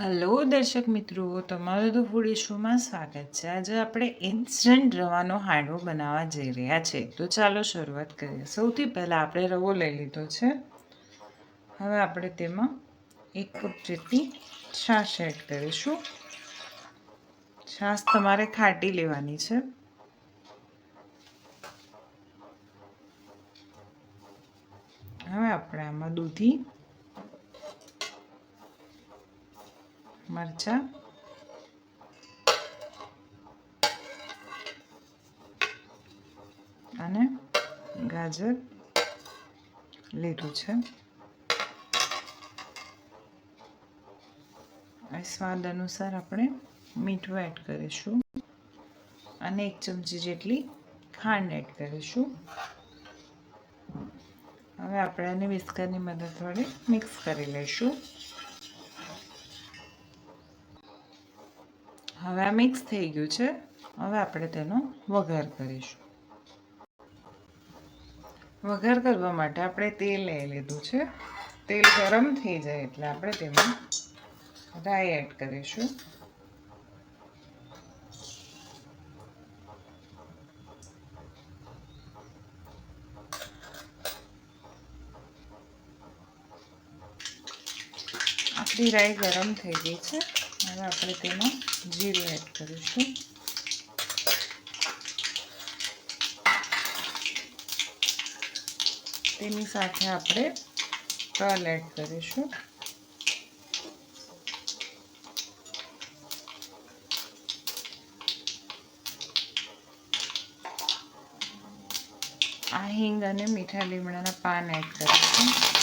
Hello દર્શક મિત્રો. તમારું તો ફૂડ ઇશ્યુમાં સ્વાગત છે. આજે આપણે ઇન્સ્ટન્ટ રવાનો હાંડવો બનાવવા જઈ રહ્યા છે. તો ચાલો શરૂઆત કરીએ. સૌથી પહેલાં આપણે રવો લઈ લીધો છે. હવે આપણે તેમાં એક કપ જેટલી છાશ એડ કરીશું. છાશ તમારે ખાટી લેવાની છે. હવે આપણે આમાં દૂધી મરચાં. અને ગાજર લીધું છે. સ્વાદ અનુસાર આપણે મીઠું એડ કરીશું. અને એક ચમચી જેટલી ખાંડ એડ કરીશું. હવે આપણે આને વિસ્કરની મદદ વડે મિક્સ કરી લઈશું. હવે આ મિક્સ થઈ ગયું છે. હવે આપણે તેનો વઘાર કરીશું. વઘાર કરવા માટે આપણે તેલ લઈ લીધું છે. તેલ ગરમ થઈ જાય એટલે આપણે તેમાં રાઈ એડ કરીશું. આપણી રાઈ ગરમ થઈ ગઈ છે. હવે આપણે તેમાં જીરું એડ કરીશું. તેની સાથે આપણે તલ એડ કરીશું. આ હિંગ અને મીઠા લીમડાના પાન એડ કરીશું.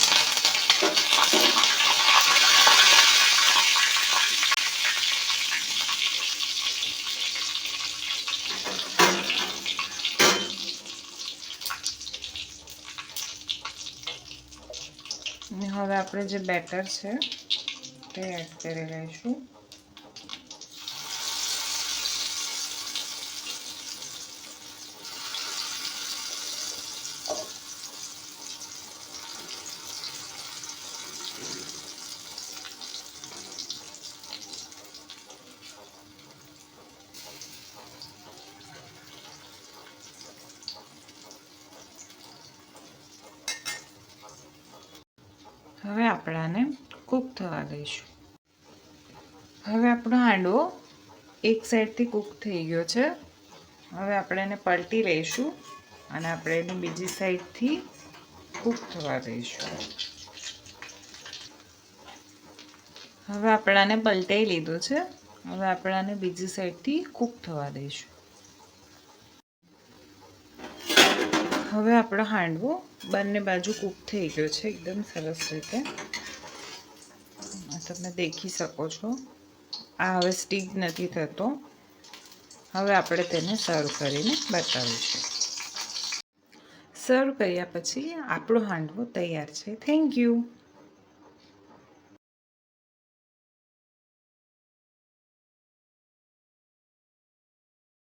હવે આપણે જે બેટર છે તે એડ કરી લઈશું. હવે આપણે આને કૂક થવા દઈશું. હવે આપણો હાંડવો એક સાઈડથી કૂક થઈ ગયો છે. હવે આપણે એને પલટી લઈશું અને આપણે એને બીજી સાઈડથી કૂક થવા દઈશું. હવે આપણાને પલટાઈ લીધું છે. હવે આપણાને બીજી સાઈડથી કૂક થવા દઈશું. હવે આપણો હાંડવો બંને બાજુ કૂક થઈ ગયો છે, એકદમ સરસ રીતે. તમે દેખી શકો છો. આ હવે સ્ટીક નથી થતો. હવે આપણે તેને સર્વ કરીને બતાવીશું. સર્વ કર્યા પછી આપણો હાંડવો તૈયાર છે. Thank you.